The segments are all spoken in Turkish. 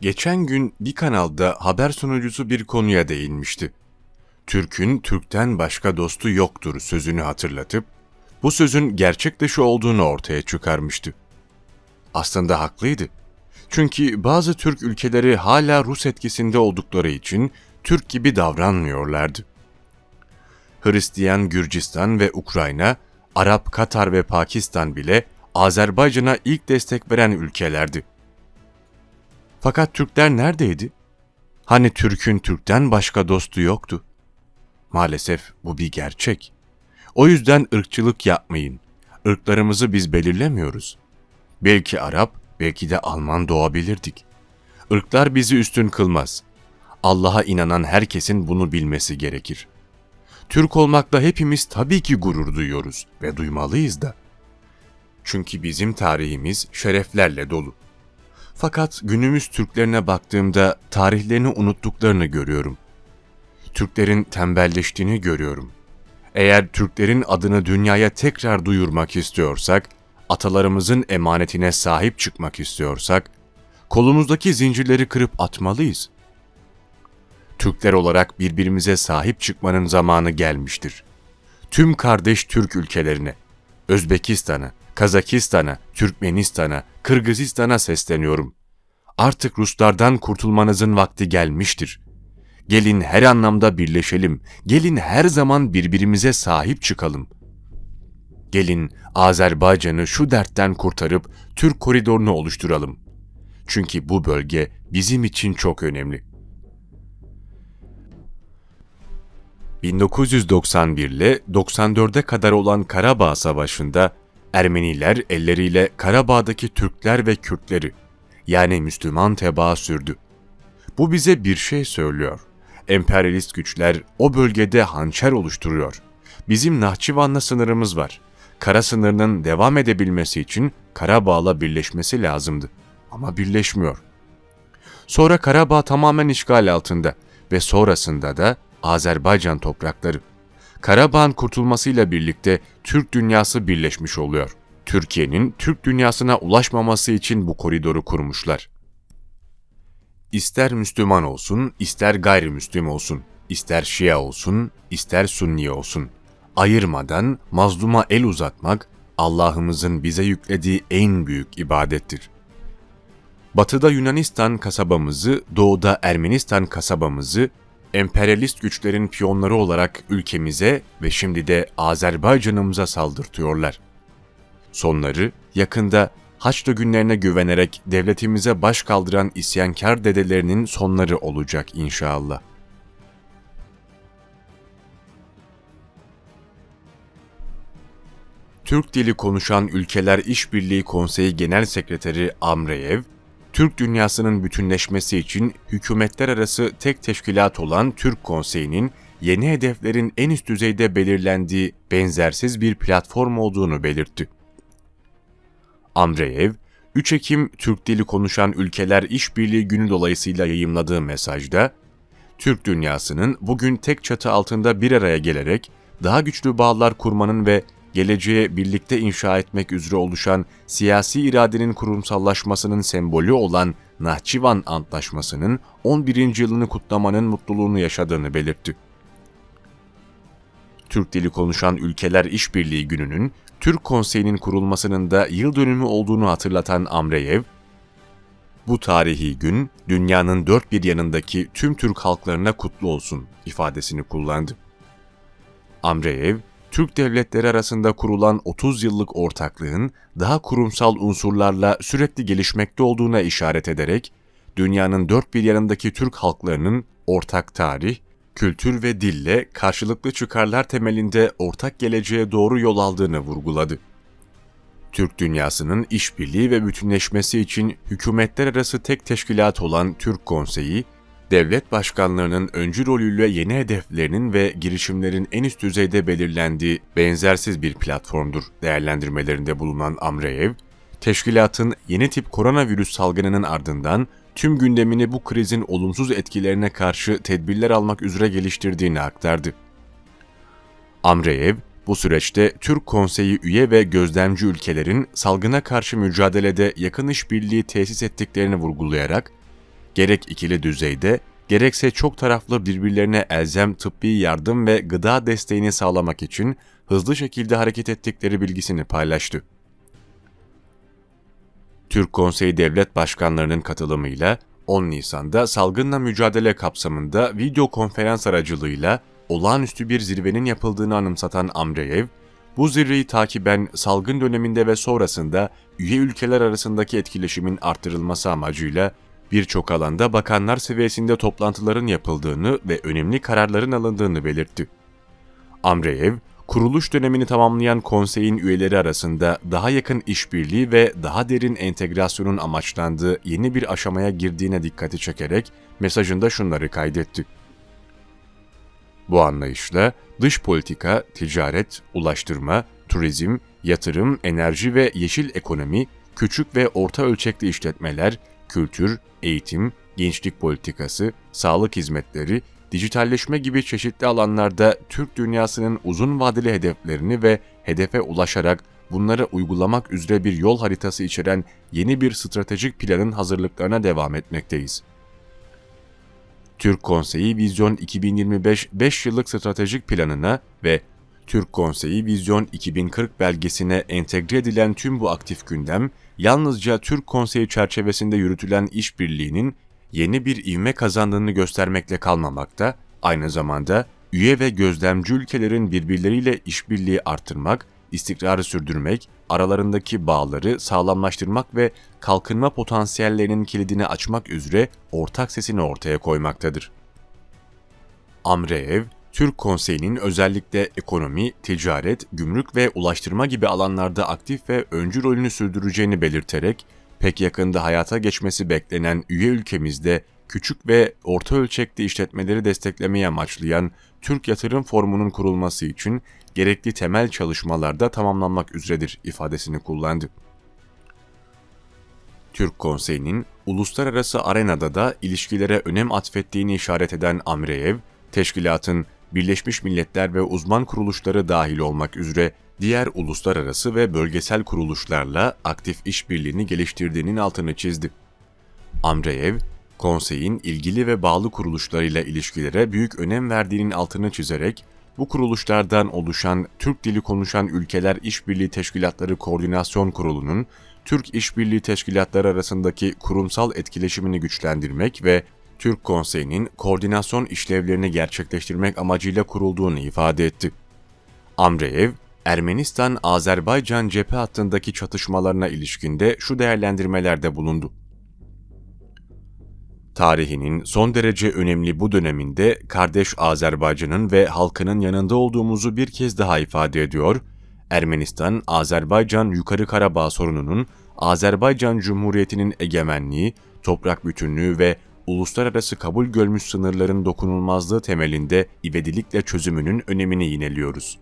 Geçen gün bir kanalda haber sunucusu bir konuya değinmişti. Türk'ün Türk'ten başka dostu yoktur sözünü hatırlatıp, bu sözün gerçek dışı olduğunu ortaya çıkarmıştı. Aslında haklıydı. Çünkü bazı Türk ülkeleri hala Rus etkisinde oldukları için Türk gibi davranmıyorlardı. Hristiyan Gürcistan ve Ukrayna, Arap Katar ve Pakistan bile Azerbaycan'a ilk destek veren ülkelerdi. Fakat Türkler neredeydi? Hani Türk'ün Türk'ten başka dostu yoktu. Maalesef bu bir gerçek. O yüzden ırkçılık yapmayın. Irklarımızı biz belirlemiyoruz. Belki Arap, belki de Alman doğabilirdik. Irklar bizi üstün kılmaz. Allah'a inanan herkesin bunu bilmesi gerekir. Türk olmakla hepimiz tabii ki gurur duyuyoruz ve duymalıyız da. Çünkü bizim tarihimiz şereflerle dolu. Fakat günümüz Türklerine baktığımda tarihlerini unuttuklarını görüyorum. Türklerin tembelleştiğini görüyorum. Eğer Türklerin adını dünyaya tekrar duyurmak istiyorsak, atalarımızın emanetine sahip çıkmak istiyorsak, kolumuzdaki zincirleri kırıp atmalıyız. Türkler olarak birbirimize sahip çıkmanın zamanı gelmiştir. Tüm kardeş Türk ülkelerine, Özbekistan'a, Kazakistan'a, Türkmenistan'a, Kırgızistan'a sesleniyorum. Artık Ruslardan kurtulmanızın vakti gelmiştir. Gelin her anlamda birleşelim. Gelin her zaman birbirimize sahip çıkalım. Gelin Azerbaycan'ı şu dertten kurtarıp Türk koridorunu oluşturalım. Çünkü bu bölge bizim için çok önemli. 1991 ile 94'e kadar olan Karabağ Savaşı'nda Ermeniler elleriyle Karabağ'daki Türkler ve Kürtleri yani Müslüman tebaa sürdü. Bu bize bir şey söylüyor. Emperyalist güçler o bölgede hançer oluşturuyor. Bizim Nahçıvan'la sınırımız var. Kara sınırının devam edebilmesi için Karabağ'la birleşmesi lazımdı. Ama birleşmiyor. Sonra Karabağ tamamen işgal altında ve sonrasında da Azerbaycan toprakları. Karabağ'ın kurtulmasıyla birlikte Türk dünyası birleşmiş oluyor. Türkiye'nin Türk dünyasına ulaşmaması için bu koridoru kurmuşlar. İster Müslüman olsun, ister gayrimüslim olsun, ister Şia olsun, ister Sunni olsun. Ayırmadan mazluma el uzatmak Allah'ımızın bize yüklediği en büyük ibadettir. Batıda Yunanistan kasabamızı, doğuda Ermenistan kasabamızı emperyalist güçlerin piyonları olarak ülkemize ve şimdi de Azerbaycan'ımıza saldırtıyorlar. Sonları yakında Haçlı günlerine güvenerek devletimize baş kaldıran isyankar dedelerinin sonları olacak inşallah. Türk dili konuşan Ülkeler İşbirliği Konseyi Genel Sekreteri Amreyev, Türk dünyasının bütünleşmesi için hükümetler arası tek teşkilat olan Türk Konseyi'nin yeni hedeflerin en üst düzeyde belirlendiği benzersiz bir platform olduğunu belirtti. Andreev, 3 Ekim Türk Dili Konuşan Ülkeler İşbirliği Günü dolayısıyla yayımladığı mesajda, Türk dünyasının bugün tek çatı altında bir araya gelerek daha güçlü bağlar kurmanın ve geleceğe birlikte inşa etmek üzere oluşan siyasi iradenin kurumsallaşmasının sembolü olan Nahçıvan Antlaşması'nın 11. yılını kutlamanın mutluluğunu yaşadığını belirtti. Türk dili konuşan ülkeler işbirliği gününün Türk Konseyi'nin kurulmasının da yıl dönümü olduğunu hatırlatan Amreyev, bu tarihi gün dünyanın dört bir yanındaki tüm Türk halklarına kutlu olsun ifadesini kullandı. Amreyev, Türk devletleri arasında kurulan 30 yıllık ortaklığın daha kurumsal unsurlarla sürekli gelişmekte olduğuna işaret ederek, dünyanın dört bir yanındaki Türk halklarının ortak tarih, kültür ve dille karşılıklı çıkarlar temelinde ortak geleceğe doğru yol aldığını vurguladı. Türk dünyasının işbirliği ve bütünleşmesi için hükümetler arası tek teşkilat olan Türk Konseyi, devlet başkanlarının öncü rolüyle yeni hedeflerinin ve girişimlerin en üst düzeyde belirlendiği benzersiz bir platformdur değerlendirmelerinde bulunan Amreyev, teşkilatın yeni tip koronavirüs salgınının ardından tüm gündemini bu krizin olumsuz etkilerine karşı tedbirler almak üzere geliştirdiğini aktardı. Amreyev, bu süreçte Türk Konseyi üye ve gözlemci ülkelerin salgına karşı mücadelede yakın işbirliği tesis ettiklerini vurgulayarak, gerek ikili düzeyde gerekse çok taraflı birbirlerine elzem tıbbi yardım ve gıda desteğini sağlamak için hızlı şekilde hareket ettikleri bilgisini paylaştı. Türk Konseyi Devlet Başkanlarının katılımıyla 10 Nisan'da salgınla mücadele kapsamında video konferans aracılığıyla olağanüstü bir zirvenin yapıldığını anımsatan Amreyev, bu zirveyi takiben salgın döneminde ve sonrasında üye ülkeler arasındaki etkileşimin artırılması amacıyla birçok alanda bakanlar seviyesinde toplantıların yapıldığını ve önemli kararların alındığını belirtti. Amreyev, kuruluş dönemini tamamlayan konseyin üyeleri arasında daha yakın işbirliği ve daha derin entegrasyonun amaçlandığı yeni bir aşamaya girdiğine dikkati çekerek mesajında şunları kaydetti. Bu anlayışla dış politika, ticaret, ulaştırma, turizm, yatırım, enerji ve yeşil ekonomi, küçük ve orta ölçekli işletmeler, kültür, eğitim, gençlik politikası, sağlık hizmetleri, dijitalleşme gibi çeşitli alanlarda Türk dünyasının uzun vadeli hedeflerini ve hedefe ulaşarak bunları uygulamak üzere bir yol haritası içeren yeni bir stratejik planın hazırlıklarına devam etmekteyiz. Türk Konseyi Vizyon 2025 5 yıllık stratejik planına ve Türk Konseyi Vizyon 2040 belgesine entegre edilen tüm bu aktif gündem, yalnızca Türk Konseyi çerçevesinde yürütülen işbirliğinin yeni bir ivme kazandığını göstermekle kalmamakta, aynı zamanda üye ve gözlemci ülkelerin birbirleriyle işbirliği artırmak, istikrarı sürdürmek, aralarındaki bağları sağlamlaştırmak ve kalkınma potansiyellerinin kilidini açmak üzere ortak sesini ortaya koymaktadır. Amreev, Türk Konseyi'nin özellikle ekonomi, ticaret, gümrük ve ulaştırma gibi alanlarda aktif ve öncü rolünü sürdüreceğini belirterek, pek yakında hayata geçmesi beklenen üye ülkemizde küçük ve orta ölçekli işletmeleri desteklemeye amaçlayan Türk Yatırım Formu'nun kurulması için gerekli temel çalışmalarda tamamlanmak üzeredir ifadesini kullandı. Türk Konseyi'nin uluslararası arenada da ilişkilere önem atfettiğini işaret eden Amreyev, teşkilatın Birleşmiş Milletler ve uzman kuruluşları dahil olmak üzere diğer uluslararası ve bölgesel kuruluşlarla aktif işbirliğini geliştirdiğinin altını çizdi. Amreyev, konseyin ilgili ve bağlı kuruluşlarıyla ilişkilere büyük önem verdiğinin altını çizerek, bu kuruluşlardan oluşan Türk dili konuşan ülkeler İşbirliği Teşkilatları Koordinasyon Kurulu'nun Türk İşbirliği Teşkilatları arasındaki kurumsal etkileşimini güçlendirmek ve Türk Konseyi'nin koordinasyon işlevlerini gerçekleştirmek amacıyla kurulduğunu ifade etti. Amreyev, Ermenistan-Azerbaycan cephe hattındaki çatışmalarına ilişkinde şu değerlendirmelerde bulundu. Tarihinin son derece önemli bu döneminde kardeş Azerbaycan'ın ve halkının yanında olduğumuzu bir kez daha ifade ediyor, Ermenistan-Azerbaycan Yukarı Karabağ sorununun Azerbaycan Cumhuriyeti'nin egemenliği, toprak bütünlüğü ve uluslararası kabul görmüş sınırların dokunulmazlığı temelinde ivedilikle çözümünün önemini yineliyoruz.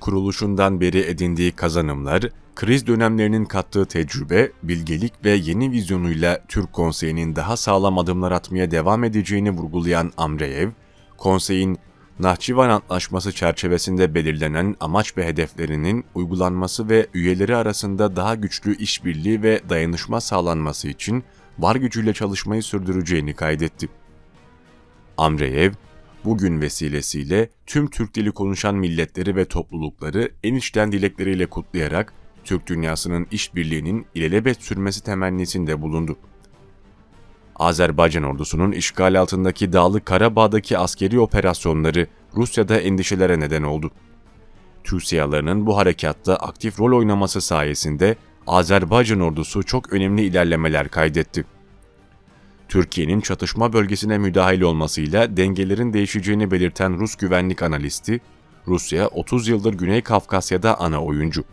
Kuruluşundan beri edindiği kazanımlar, kriz dönemlerinin kattığı tecrübe, bilgelik ve yeni vizyonuyla Türk Konseyi'nin daha sağlam adımlar atmaya devam edeceğini vurgulayan Amreyev, konseyin Nahçıvan Antlaşması çerçevesinde belirlenen amaç ve hedeflerinin uygulanması ve üyeleri arasında daha güçlü işbirliği ve dayanışma sağlanması için var gücüyle çalışmayı sürdüreceğini kaydetti. Amreyev, bugün vesilesiyle tüm Türk dili konuşan milletleri ve toplulukları en içten dilekleriyle kutlayarak Türk dünyasının işbirliğinin ilelebet sürmesi temennisinde bulundu. Azerbaycan ordusunun işgal altındaki Dağlık Karabağ'daki askeri operasyonları Rusya'da endişelere neden oldu. Türk siyalarının bu harekatta aktif rol oynaması sayesinde Azerbaycan ordusu çok önemli ilerlemeler kaydetti. Türkiye'nin çatışma bölgesine müdahil olmasıyla dengelerin değişeceğini belirten Rus güvenlik analisti, Rusya 30 yıldır Güney Kafkasya'da ana oyuncu.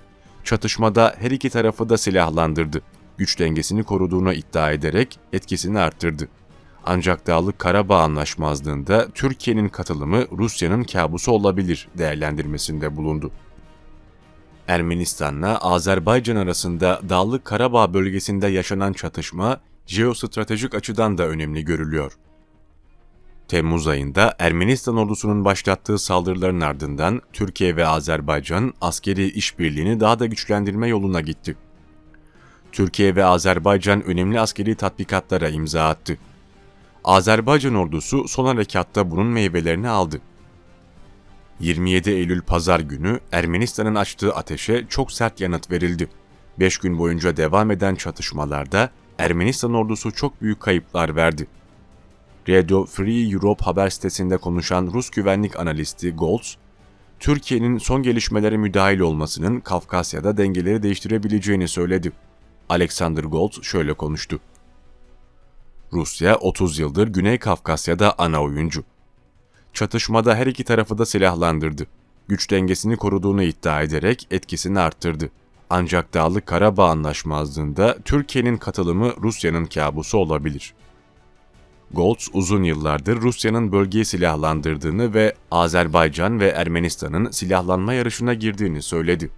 Çatışmada her iki tarafı da silahlandırdı. Güç dengesini koruduğunu iddia ederek etkisini arttırdı. Ancak Dağlık Karabağ Anlaşmazlığında Türkiye'nin katılımı Rusya'nın kabusu olabilir değerlendirmesinde bulundu. Ermenistan'la Azerbaycan arasında Dağlık Karabağ bölgesinde yaşanan çatışma jeostratejik açıdan da önemli görülüyor. Temmuz ayında Ermenistan ordusunun başlattığı saldırıların ardından Türkiye ve Azerbaycan askeri işbirliğini daha da güçlendirme yoluna gitti. Türkiye ve Azerbaycan önemli askeri tatbikatlara imza attı. Azerbaycan ordusu son harekatta bunun meyvelerini aldı. 27 Eylül pazar günü Ermenistan'ın açtığı ateşe çok sert yanıt verildi. 5 gün boyunca devam eden çatışmalarda Ermenistan ordusu çok büyük kayıplar verdi. Radio Free Europe haber sitesinde konuşan Rus güvenlik analisti Goltz, Türkiye'nin son gelişmelere müdahil olmasının Kafkasya'da dengeleri değiştirebileceğini söyledi. Alexander Goltz şöyle konuştu. Rusya 30 yıldır Güney Kafkasya'da ana oyuncu. Çatışmada her iki tarafı da silahlandırdı. Güç dengesini koruduğunu iddia ederek etkisini arttırdı. Ancak Dağlık Karabağ Anlaşmazlığında Türkiye'nin katılımı Rusya'nın kabusu olabilir. Goltz uzun yıllardır Rusya'nın bölgeyi silahlandırdığını ve Azerbaycan ve Ermenistan'ın silahlanma yarışına girdiğini söyledi.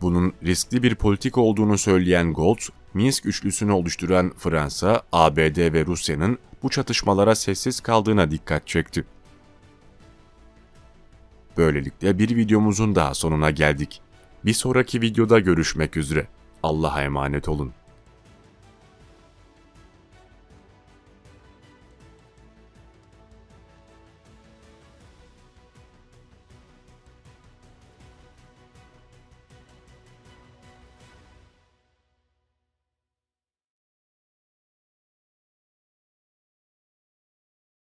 Bunun riskli bir politika olduğunu söyleyen Goltz, Minsk üçlüsünü oluşturan Fransa, ABD ve Rusya'nın bu çatışmalara sessiz kaldığına dikkat çekti. Böylelikle bir videomuzun daha sonuna geldik. Bir sonraki videoda görüşmek üzere. Allah'a emanet olun.